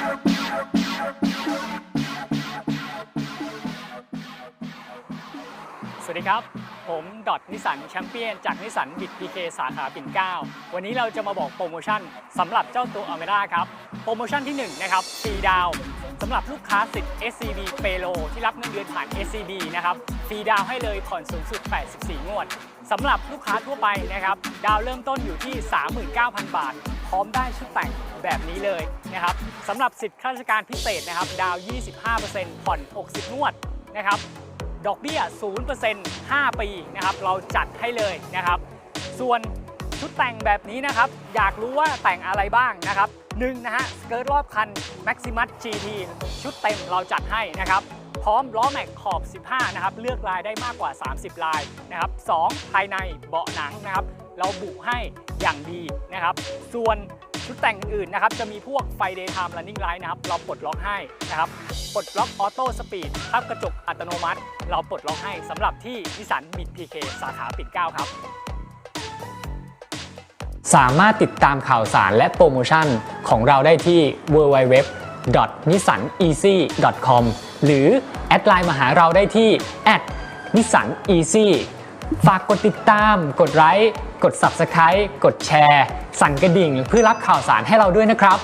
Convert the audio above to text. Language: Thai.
สวัสดีครับ ผมดอทนิสันแชมเปี้ยนจากนิสันบิดพีเคสาขาปิ่นเกล้าวันนี้เราจะมาบอกโปรโมชั่นสำหรับเจ้าตัวอเมร่าครับ โปรโมชั่นที่ 1 นะครับฟรีดาวสำหรับลูกค้าสิทธิ์ SCB p a y l o ที่รับเงินเดือนผ่าน SCB นะครับฟรีดาวให้เลยผ่อนสูงสุด 84 งวดสำหรับลูกค้าทั่วไปนะครับ ดาวเริ่มต้นอยู่ที่ 39,000 บาท พร้อมได้ชุดแต่งแบบนี้เลยนะครับสำหรับสิทธิ์ข้าราชการพิเศษนะครับ ดาว 25%ผ่อน 60 งวดนะครับ ดอกเบี้ย 0% 5 ปีนะครับ เราจัดให้เลยนะครับ ส่วนชุดแต่งแบบนี้นะครับ อยากรู้ว่าแต่งอะไรบ้างนะครับหนึ่งนะฮะสเกิร์ตรอบคัน Maximus GT ชุดเต็มเราจัดให้นะครับพร้อมล้อแม็กขอบ 15 นะครับ เลือกลายได้มากกว่า 30 ลายนะครับ 2. ภายในเบาะหนังนะครับ เราบุให้อย่างดีนะครับ ส่วนชุดแต่งอื่นๆนะครับจะมีพวกไฟ Daytime Running Light นะครับเราปลดล็อกให้นะครับปลดล็อกออโต้สปีดทับกระจกอัตโนมัติ เราปลดล็อกให้สำหรับที่นิสันบิดพีเคสาขาปิ่นเก้าครับ สามารถติดตามข่าวสารและโปรโมชั่นของเราได้ที่ www.nissaneasy.com หรือ แอดไลน์มาหาเราได้ที่ @nissaneasy ฝากกดติดตาม กดไลค์ กด Subscribe กดแชร์ สั่นกระดิ่ง เพื่อรับข่าวสารให้เราด้วยนะครับ